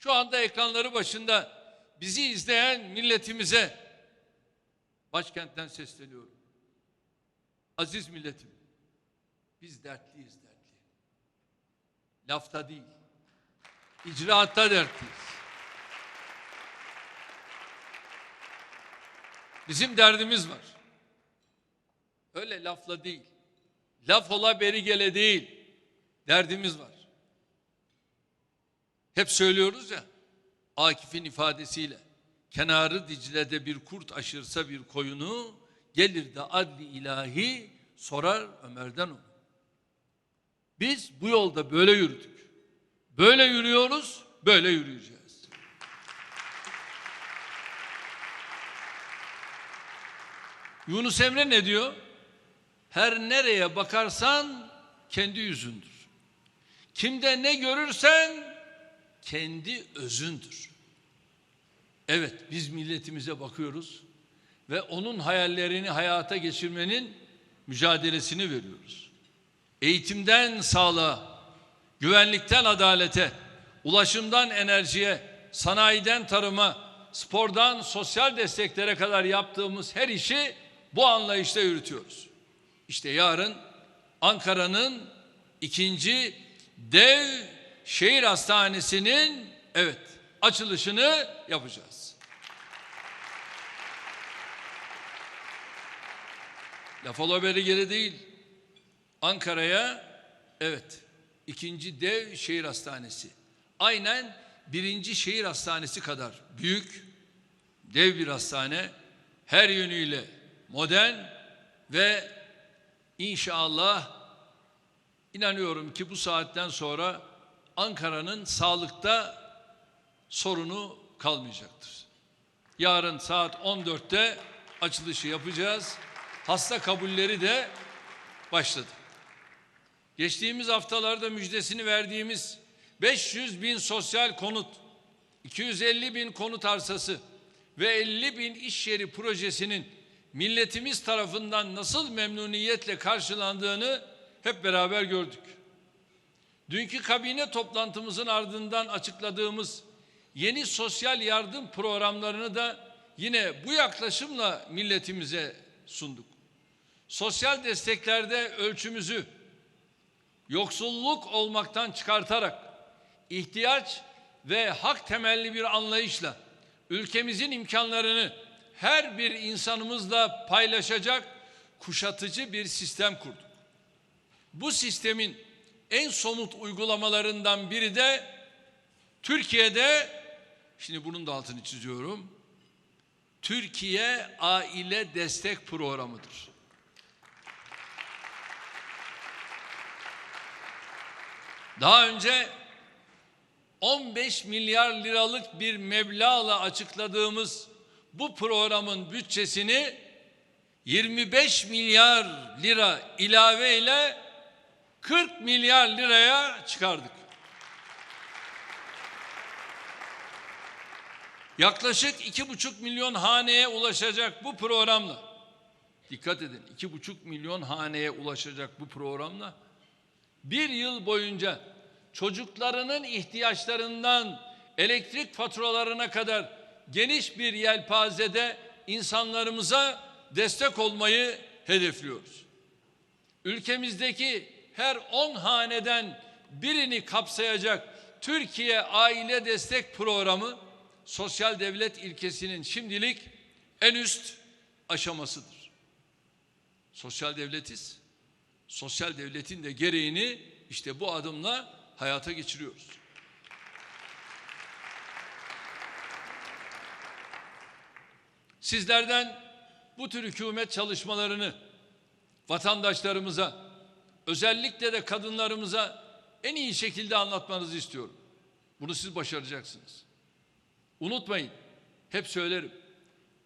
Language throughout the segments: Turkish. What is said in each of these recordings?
Şu anda ekranları başında bizi izleyen milletimize başkentten sesleniyorum. Aziz milletim, biz dertliyiz dertli. Lafta değil, icraatta dertliyiz. Bizim derdimiz var. Öyle lafla değil. Laf ola beri gele değil. Derdimiz var. Hep söylüyoruz ya. Akif'in ifadesiyle. Kenarı Dicle'de bir kurt aşırsa bir koyunu gelir de adli ilahi sorar Ömer'den onu. Biz bu yolda böyle yürüdük. Böyle yürüyoruz, böyle yürüyeceğiz. Yunus Emre ne diyor? Her nereye bakarsan kendi yüzündür. Kimde ne görürsen kendi özündür. Evet biz milletimize bakıyoruz ve onun hayallerini hayata geçirmenin mücadelesini veriyoruz. Eğitimden sağlığa, güvenlikten adalete, ulaşımdan enerjiye, sanayiden tarıma, spordan sosyal desteklere kadar yaptığımız her işi bu anlayışla yürütüyoruz. İşte yarın Ankara'nın ikinci dev şehir hastanesinin evet açılışını yapacağız. Laf ola beri geri değil. Ankara'ya evet ikinci dev şehir hastanesi. Aynen birinci şehir hastanesi kadar büyük dev bir hastane her yönüyle modern ve inşallah inanıyorum ki bu saatten sonra Ankara'nın sağlıkta sorunu kalmayacaktır. Yarın saat 14'te açılışı yapacağız. Hasta kabulleri de başladı. Geçtiğimiz haftalarda müjdesini verdiğimiz 500 bin sosyal konut, 250 bin konut arsası ve 50 bin iş yeri projesinin milletimiz tarafından nasıl memnuniyetle karşılandığını hep beraber gördük. Dünkü kabine toplantımızın ardından açıkladığımız yeni sosyal yardım programlarını da yine bu yaklaşımla milletimize sunduk. Sosyal desteklerde ölçümüzü yoksulluk olmaktan çıkartarak ihtiyaç ve hak temelli bir anlayışla ülkemizin imkanlarını her bir insanımızla paylaşacak kuşatıcı bir sistem kurduk. Bu sistemin en somut uygulamalarından biri de Türkiye'de şimdi bunun da altını çiziyorum. Türkiye Aile Destek Programı'dır. Daha önce 15 milyar liralık bir meblağla açıkladığımız bu programın bütçesini 25 milyar lira ilave ile 40 milyar liraya çıkardık. Yaklaşık iki buçuk milyon haneye ulaşacak bu programla. Dikkat edin iki buçuk milyon haneye ulaşacak bu programla. Bir yıl boyunca çocuklarının ihtiyaçlarından elektrik faturalarına kadar geniş bir yelpazede insanlarımıza destek olmayı hedefliyoruz. Ülkemizdeki her 10 haneden birini kapsayacak Türkiye Aile Destek Programı sosyal devlet ilkesinin şimdilik en üst aşamasıdır. Sosyal devletiz. Sosyal devletin de gereğini işte bu adımla hayata geçiriyoruz. Sizlerden bu tür hükümet çalışmalarını vatandaşlarımıza, özellikle de kadınlarımıza en iyi şekilde anlatmanızı istiyorum. Bunu siz başaracaksınız. Unutmayın, hep söylerim.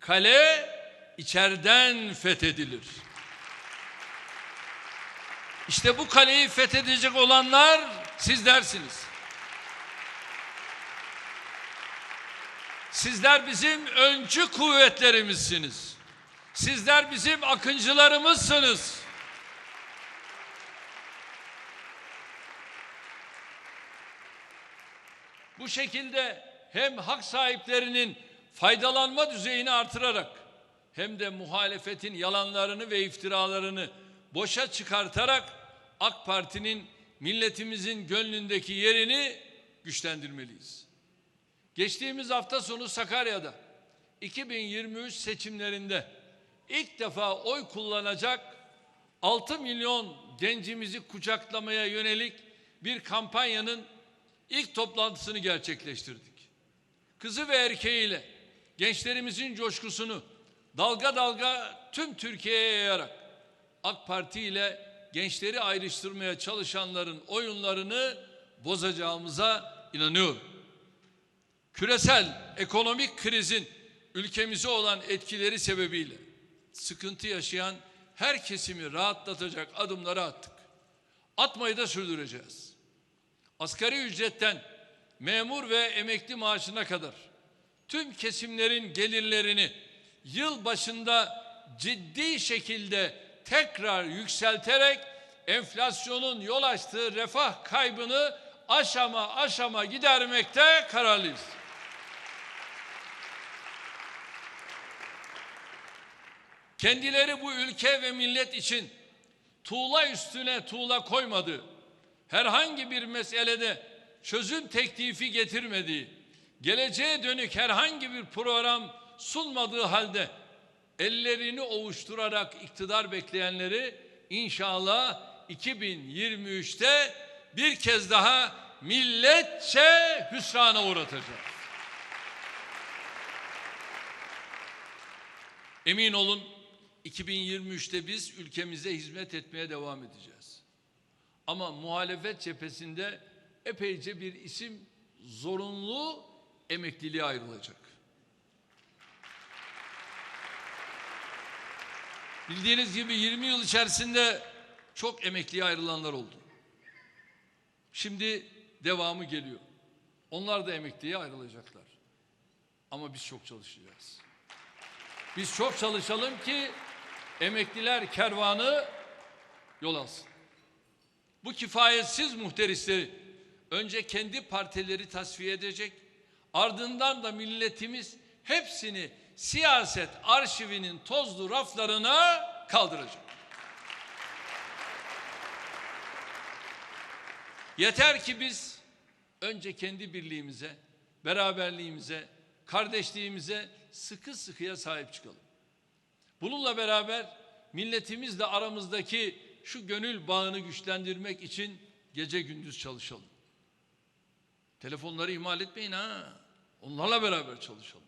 Kale içeriden fethedilir. İşte bu kaleyi fethedecek olanlar sizlersiniz. Sizler bizim öncü kuvvetlerimizsiniz. Sizler bizim akıncılarımızsınız. Bu şekilde hem hak sahiplerinin faydalanma düzeyini artırarak hem de muhalefetin yalanlarını ve iftiralarını boşa çıkartarak AK Parti'nin milletimizin gönlündeki yerini güçlendirmeliyiz. Geçtiğimiz hafta sonu Sakarya'da 2023 seçimlerinde ilk defa oy kullanacak 6 milyon gencimizi kucaklamaya yönelik bir kampanyanın ilk toplantısını gerçekleştirdik. Kızı ve erkeğiyle gençlerimizin coşkusunu dalga dalga tüm Türkiye'ye yayarak AK Parti ile gençleri ayrıştırmaya çalışanların oyunlarını bozacağımıza inanıyorum. Küresel ekonomik krizin ülkemize olan etkileri sebebiyle sıkıntı yaşayan her kesimi rahatlatacak adımları attık. Atmayı da sürdüreceğiz. Asgari ücretten memur ve emekli maaşına kadar tüm kesimlerin gelirlerini yıl başında ciddi şekilde tekrar yükselterek enflasyonun yol açtığı refah kaybını aşama aşama gidermekte kararlıyız. Kendileri bu ülke ve millet için tuğla üstüne tuğla koymadı. Herhangi bir meselede çözüm teklifi getirmediği, geleceğe dönük herhangi bir program sunmadığı halde ellerini ovuşturarak iktidar bekleyenleri inşallah 2023'te bir kez daha milletçe hüsrana uğratacağız. Emin olun 2023'te biz ülkemize hizmet etmeye devam edeceğiz. Ama muhalefet cephesinde epeyce bir isim zorunlu emekliliğe ayrılacak. Bildiğiniz gibi 20 yıl içerisinde çok emekliye ayrılanlar oldu. Şimdi devamı geliyor. Onlar da emekliye ayrılacaklar. Ama biz çok çalışacağız. Biz çok çalışalım ki emekliler kervanı yol alsın. Bu kifayetsiz muhterisleri önce kendi partileri tasfiye edecek, ardından da milletimiz hepsini siyaset arşivinin tozlu raflarına kaldıracak. Yeter ki biz önce kendi birliğimize, beraberliğimize, kardeşliğimize sıkı sıkıya sahip çıkalım. Bununla beraber milletimizle aramızdaki şu gönül bağını güçlendirmek için gece gündüz çalışalım. Telefonları ihmal etmeyin ha. Onlarla beraber çalışalım.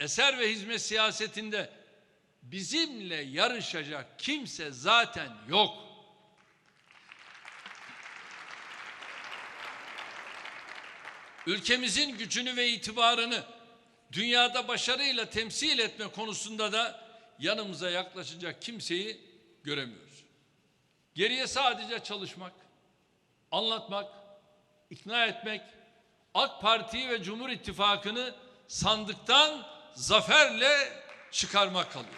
Eser ve hizmet siyasetinde bizimle yarışacak kimse zaten yok. Ülkemizin gücünü ve itibarını dünyada başarıyla temsil etme konusunda da yanımıza yaklaşacak kimseyi göremiyoruz. Geriye sadece çalışmak, anlatmak, ikna etmek, AK Parti ve Cumhur İttifakı'nı sandıktan zaferle çıkarmak kalıyor.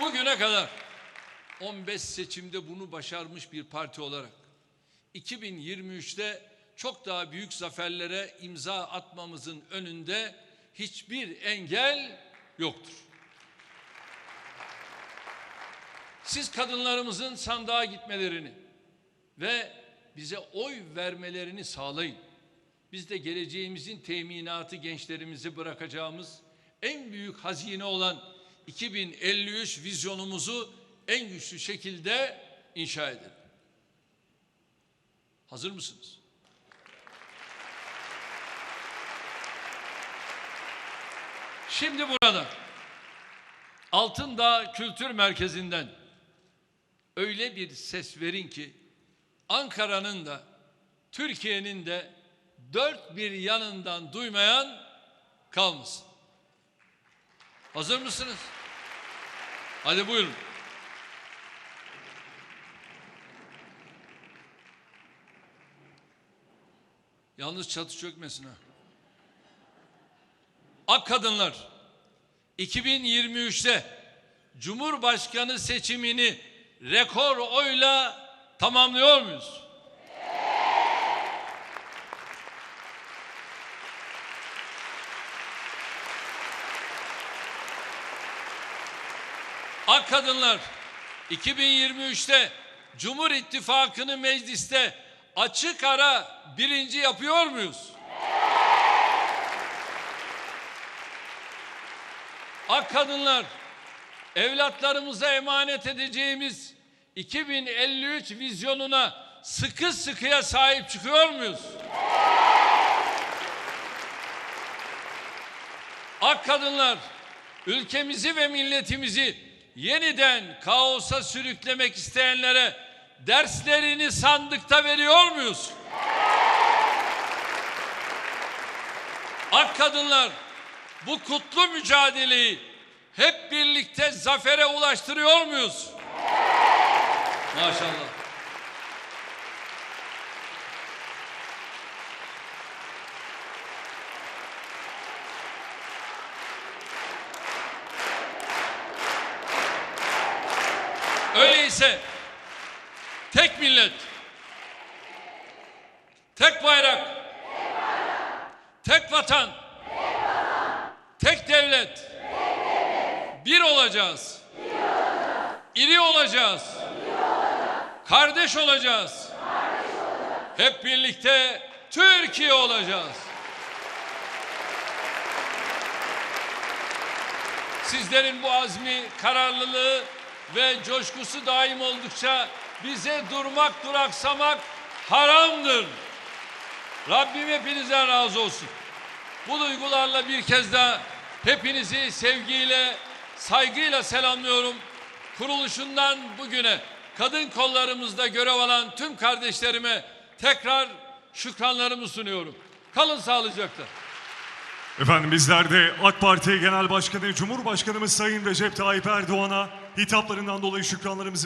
Bugüne kadar 15 seçimde bunu başarmış bir parti olarak 2023'te çok daha büyük zaferlere imza atmamızın önünde hiçbir engel yoktur. Siz kadınlarımızın sandığa gitmelerini ve bize oy vermelerini sağlayın. Biz de geleceğimizin teminatı gençlerimizi bırakacağımız en büyük hazine olan 2053 vizyonumuzu en güçlü şekilde inşa edelim. Hazır mısınız? Şimdi burada Altındağ Kültür Merkezi'nden öyle bir ses verin ki Ankara'nın da Türkiye'nin de dört bir yanından duymayan kalmasın. Hazır mısınız? Hadi buyurun. Yalnız çatı çökmesin ha. Ak kadınlar 2023'te Cumhurbaşkanı seçimini rekor oyla tamamlıyor muyuz? Ak kadınlar 2023'te Cumhur İttifakı'nı mecliste açık ara birinci yapıyor muyuz? Ak kadınlar evlatlarımıza emanet edeceğimiz 2053 vizyonuna sıkı sıkıya sahip çıkıyor muyuz? Ak kadınlar ülkemizi ve milletimizi yeniden kaosa sürüklemek isteyenlere derslerini sandıkta veriyor muyuz? Ak kadınlar bu kutlu mücadeleyi hep birlikte zafere ulaştırıyor muyuz? Maşallah. Öyleyse tek millet, tek bayrak, tek vatan, tek devlet, bir olacağız. İri Kardeş olacağız. Hep birlikte Türkiye olacağız. Sizlerin bu azmi, kararlılığı ve coşkusu daim oldukça bize durmak, duraksamak haramdır. Rabbim hepinizden razı olsun. Bu duygularla bir kez daha hepinizi sevgiyle, saygıyla selamlıyorum. Kuruluşundan bugüne kadın kollarımızda görev alan tüm kardeşlerime tekrar şükranlarımı sunuyorum. Kalın sağlıcakla. Efendim bizler de AK Parti Genel Başkanı Cumhurbaşkanımız Sayın Recep Tayyip Erdoğan'a hitaplarından dolayı şükranlarımızı